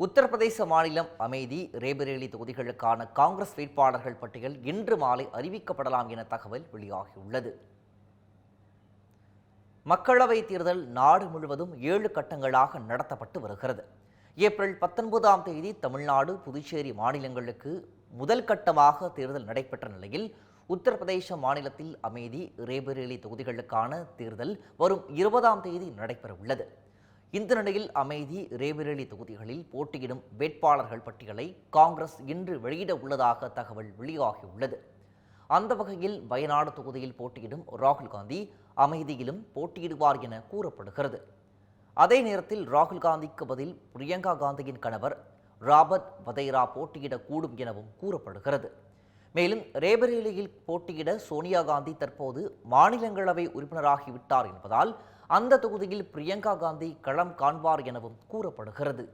உத்தரப்பிரதேச மாநிலம் அமைதி ரேபரேலி தொகுதிகளுக்கான காங்கிரஸ் வேட்பாளர்கள் பட்டியல் இன்று மாலை அறிவிக்கப்படலாம் என தகவல் வெளியாகியுள்ளது. மக்களவைத் தேர்தல் நாடு முழுவதும் ஏழு கட்டங்களாக நடத்தப்பட்டு வருகிறது. ஏப்ரல் பத்தொன்பதாம் தேதி தமிழ்நாடு புதுச்சேரி மாநிலங்களுக்கு முதல் கட்டமாக தேர்தல் நடைபெற்ற நிலையில் உத்தரப்பிரதேச மாநிலத்தில் அமைதி ரேபரேலி தொகுதிகளுக்கான தேர்தல் வரும் இருபதாம் தேதி நடைபெற உள்ளது இந்த நிலையில் அமைதி ரேபரேலி தொகுதிகளில் போட்டியிடும் வேட்பாளர்கள் பட்டியலை காங்கிரஸ் இன்று வெளியிட உள்ளதாக தகவல் வெளியாகியுள்ளது. அந்த வகையில் வயநாடு தொகுதியில் போட்டியிடும் ராகுல் காந்தி அமைதியிலும் போட்டியிடுவார் என கூறப்படுகிறது. அதே நேரத்தில் ராகுல் காந்திக்கு பதில் பிரியங்கா காந்தியின் கணவர் ராபர்ட் வதைரா போட்டியிடக்கூடும் எனவும் கூறப்படுகிறது. மேலும் ரேபரேலியில் போட்டியிட சோனியா காந்தி தற்போது மாநிலங்களவை உறுப்பினராகிவிட்டார் என்பதால் அந்த தொகுதியில் பிரியங்கா காந்தி களம் காண்பார் எனவும் கூறப்படுகிறது.